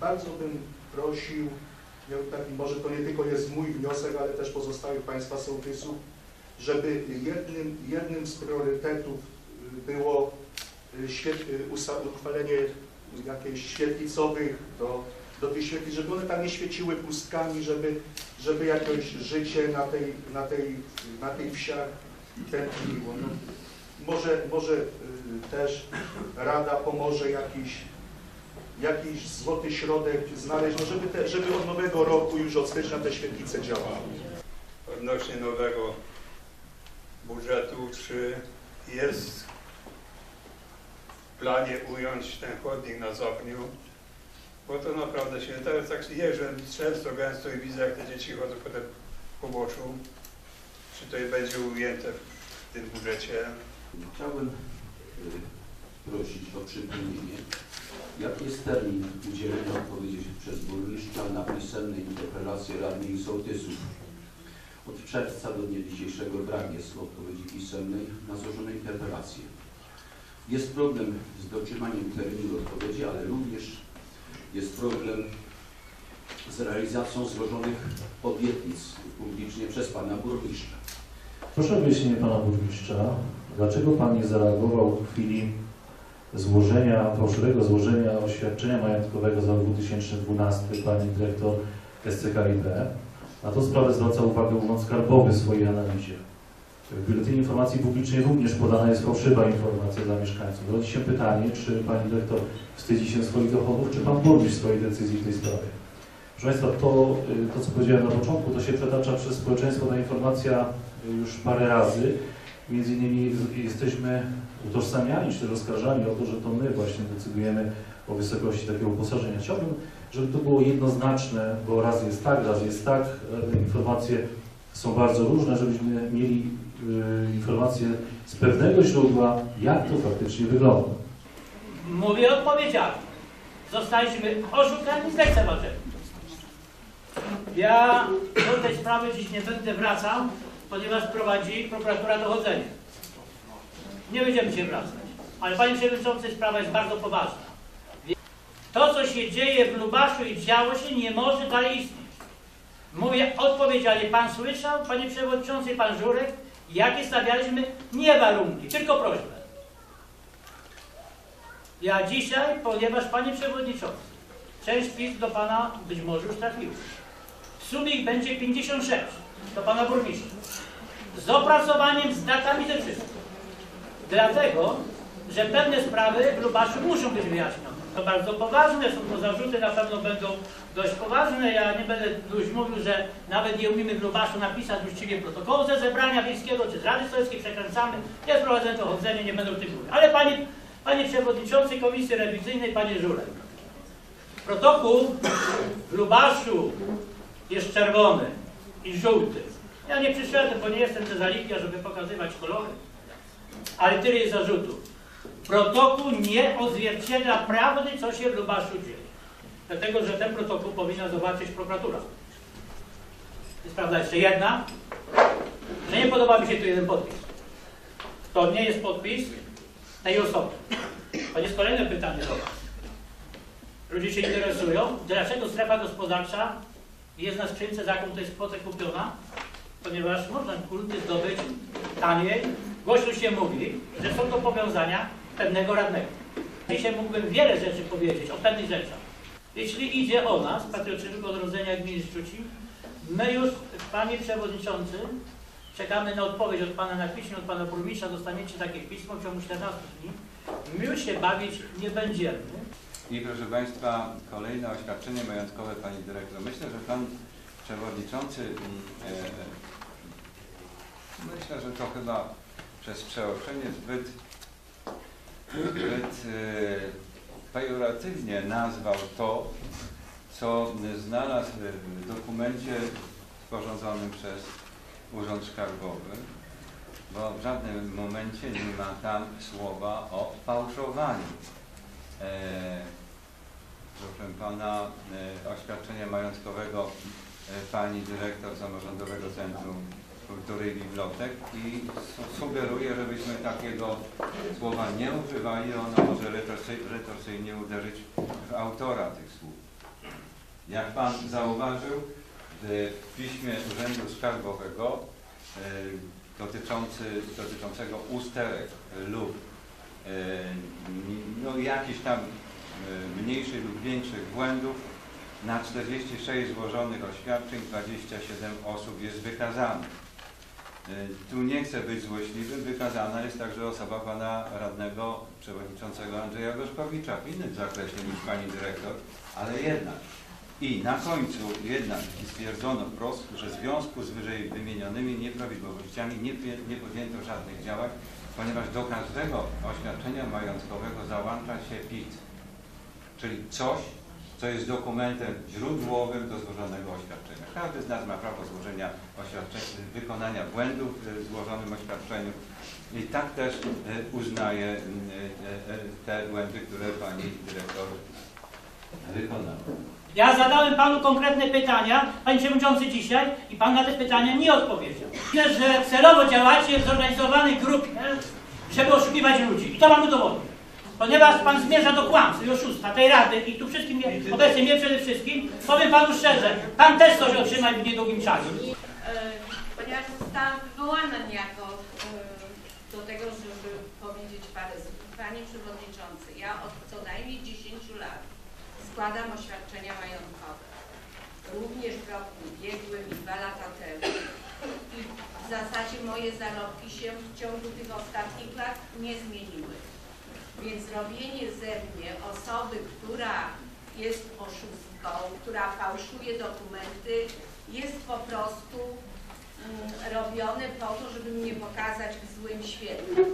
Bardzo bym prosił, może to nie tylko jest mój wniosek, ale też pozostałych Państwa sołtysów, żeby jednym, jednym z priorytetów było y, y, uchwalenie jakichś świetlicowych do, do tych świetlic, żeby one tam nie świeciły pustkami, żeby, żeby jakoś życie na tej, na tej, na tej wsiach tętniło. No, może, może y, też Rada pomoże jakiś jakiś złoty środek znaleźć, no żeby, te, żeby od nowego roku już od stycznia te świetlice działały. odnośnie nowego budżetu, czy jest w planie ująć ten chodnik na Zopniu, bo to naprawdę się, teraz tak jeżdżę często, gęsto i widzę, jak te dzieci chodzą po tym poboczu, czy to będzie ujęte w tym budżecie. Chciałbym y, prosić o przypomnienie, jaki jest termin udzielenia odpowiedzi przez burmistrza na pisemne interpelacje radnych sołtysów. Od czerwca do dnia dzisiejszego brak jest odpowiedzi pisemnej na złożone interpelacje. Jest problem z dotrzymaniem terminu odpowiedzi, ale również jest problem z realizacją złożonych obietnic publicznie przez pana burmistrza. Proszę o wyjaśnienie pana burmistrza, dlaczego pan nie zareagował w chwili złożenia, fałszywego złożenia oświadczenia majątkowego za rok 2012 pani dyrektor SCKIP. Na tą sprawę zwraca uwagę Urząd Skarbowy w swojej analizie. W Biuletynie Informacji Publicznej również podana jest fałszywa informacja dla mieszkańców. Rodzi się pytanie, czy pani dyrektor wstydzi się swoich dochodów, czy pan burmistrz swojej decyzji w tej sprawie. Proszę Państwa, to, y, to co powiedziałem na początku, to się przetacza przez społeczeństwo ta informacja już parę razy. Między innymi jesteśmy utożsamiani czy też oskarżani o to, że to my właśnie decydujemy o wysokości takiego uposażenia. Chciałbym, żeby to było jednoznaczne, bo raz jest tak, raz jest tak. e, Informacje są bardzo różne, żebyśmy mieli y, informacje z pewnego źródła, jak to faktycznie wygląda. Mówię odpowiedzialnie. Zostaliśmy oszukani z lekceważeni. Ja do tej sprawy dziś nie będę wracał, ponieważ prowadzi prokuratura dochodzenie. Nie będziemy się wracać. Ale panie przewodniczący, sprawa jest bardzo poważna. To, co się dzieje w Lubaszu i działo się, nie może dalej istnieć. Mówię odpowiedzialnie. Pan słyszał, panie przewodniczący, pan Żurek, jakie stawialiśmy nie warunki, tylko prośbę. Ja dzisiaj, ponieważ Panie Przewodniczący, część pism do Pana być może już trafiła. W sumie ich będzie 56 do Pana Burmistrza. Z opracowaniem, z datami ze wszystkim. Dlatego, że pewne sprawy w Lubaszu muszą być wyjaśnione. To bardzo poważne, są to zarzuty, na pewno będą dość poważne. Ja nie będę już mówił, że nawet nie umiemy w Lubaszu napisać uczciwie protokołu ze zebrania wiejskiego czy z Rady Sowieckiej, przekręcamy. Jest prowadzone to chodzenie, nie będę o tym mówił. Ale Panie Panie Przewodniczący Komisji Rewizyjnej, Panie Żurek. Protokół w Lubaszu jest czerwony i żółty. Ja nie przyszedłem, bo nie jestem ze Zaliwia, żeby pokazywać kolory, ale tyle jest zarzutów. Protokół nie odzwierciedla prawdy, co się w Lubaszu dzieje. Dlatego, że ten protokół powinna zobaczyć prokuratura. Jest prawda jeszcze jedna, że nie podoba mi się tu jeden podpis. To nie jest podpis tej osoby. To jest kolejne pytanie do Was. Ludzie się interesują, dlaczego strefa gospodarcza jest na skrzynce, za jaką to jest kwotę kupiona, ponieważ można kulty zdobyć taniej. Głośno się mówi, że są to powiązania pewnego radnego. Dzisiaj mógłbym wiele rzeczy powiedzieć o pewnych rzeczach. Jeśli idzie o nas, Patriotycznego Odrodzenia Gminy Szczucin, my już, Panie Przewodniczący, czekamy na odpowiedź od Pana na piśmie, od Pana Burmistrza, dostaniecie takie pismo w ciągu 14 dni. My już się bawić nie będziemy. I proszę Państwa, kolejne oświadczenie majątkowe Pani Dyrektor. Myślę, że Pan Przewodniczący, e, myślę, że to chyba przez przeoczenie zbyt, zbyt e, pejoratywnie nazwał to, co znalazł w dokumencie sporządzonym przez Urząd Skarbowy, bo w żadnym momencie nie ma tam słowa o fałszowaniu. E, proszę pana, e, oświadczenia majątkowego pani dyrektor Samorządowego Centrum kultury i bibliotek i su- sugeruję, żebyśmy takiego słowa nie używali, ono może retorsy- retorsyjnie uderzyć w autora tych słów. Jak Pan zauważył, w piśmie Urzędu Skarbowego e, dotyczący, dotyczącego usterek lub e, no, jakichś tam e, mniejszych lub większych błędów na 46 złożonych oświadczeń 27 osób jest wykazanych. E, Tu nie chcę być złośliwym, wykazana jest także osoba pana radnego przewodniczącego Andrzeja Gorzkowicza w innym zakresie niż pani dyrektor, ale jednak. I na końcu jednak stwierdzono wprost, że w związku z wyżej wymienionymi nieprawidłowościami nie, nie podjęto żadnych działań, ponieważ do każdego oświadczenia majątkowego załącza się PIT, czyli coś, co jest dokumentem źródłowym do złożonego oświadczenia. Każdy z nas ma prawo złożenia oświadczenia, wykonania błędów w złożonym oświadczeniu i tak też e, uznaje e, e, te błędy, które pani dyrektor wykonała. Ja zadałem panu konkretne pytania, panie przewodniczący, dzisiaj i pan na te pytania nie odpowiedział. Myślę, że celowo działacie w zorganizowanej grupie, żeby oszukiwać ludzi. I to mam udowodnić. Ponieważ pan zmierza do kłamstw i oszustwa tej rady i tu wszystkim, obecnie mnie przede wszystkim, powiem panu szczerze, pan też coś otrzyma w niedługim czasie. E, ponieważ zostałam wywołana niejako e, do tego, żeby powiedzieć parę słów. Panie Przewodniczący, ja od co najmniej 10 lat składam oświadczenia majątkowe. Również w roku ubiegłym i dwa lata temu. I w zasadzie moje zarobki się w ciągu tych ostatnich lat nie zmieniły. Więc robienie ze mnie osoby, która jest oszustką, która fałszuje dokumenty, jest po prostu mm, robione po to, żeby mnie pokazać w złym świetle.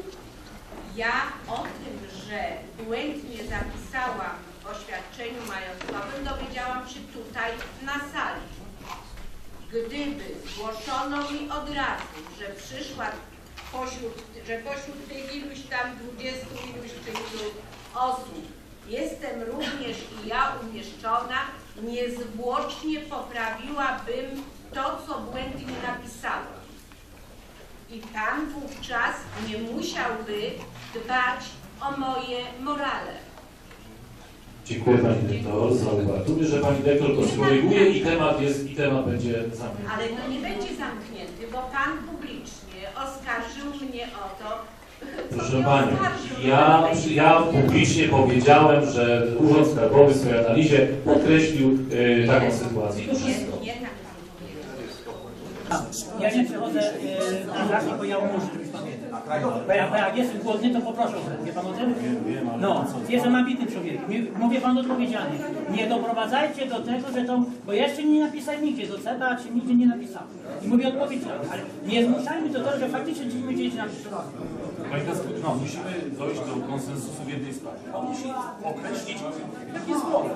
Ja o tym, że błędnie zapisałam w oświadczeniu majątkowym, dowiedziałam się tutaj na sali. Gdyby zgłoszono mi od razu, że przyszła pośród, że pośród tych iluś tam dwudziestu iluś czy ilu osób jestem również i ja umieszczona, niezwłocznie poprawiłabym to, co błędnie napisałam. I Pan wówczas nie musiałby dbać o moje morale. Dziękuję Pani Dyrektor za uwagę. Tu, że Pani Dyrektor to skoryguje i temat jest, i temat będzie zamknięty. Ale to nie będzie zamknięty, bo Pan publicznie oskarżył mnie o to, Proszę Pani, ja, ja publicznie powiedziałem, że Urząd Skarbowy w swojej analizie podkreślił y, taką sytuację. I to wszystko. Tak. Ja nie przechodzę e, na bo ja pamiętał. Bo, ja, bo jak jestem głodny, to poproszę o. Wie pan o tym? No, jestem ambitnym człowiekiem. Mi- Mówię panu odpowiedzialnie. Nie doprowadzajcie do tego, że to... Bo jeszcze nie napisałem nigdzie do CETA, czy nigdzie nie napisałem. I mówię odpowiedzialnie. Ale nie zmuszajmy do tego, że faktycznie gdzieś napisać. Pani Kasper, no, musimy dojść do konsensusu w jednej sprawie. On musi określić, jaki jest problem.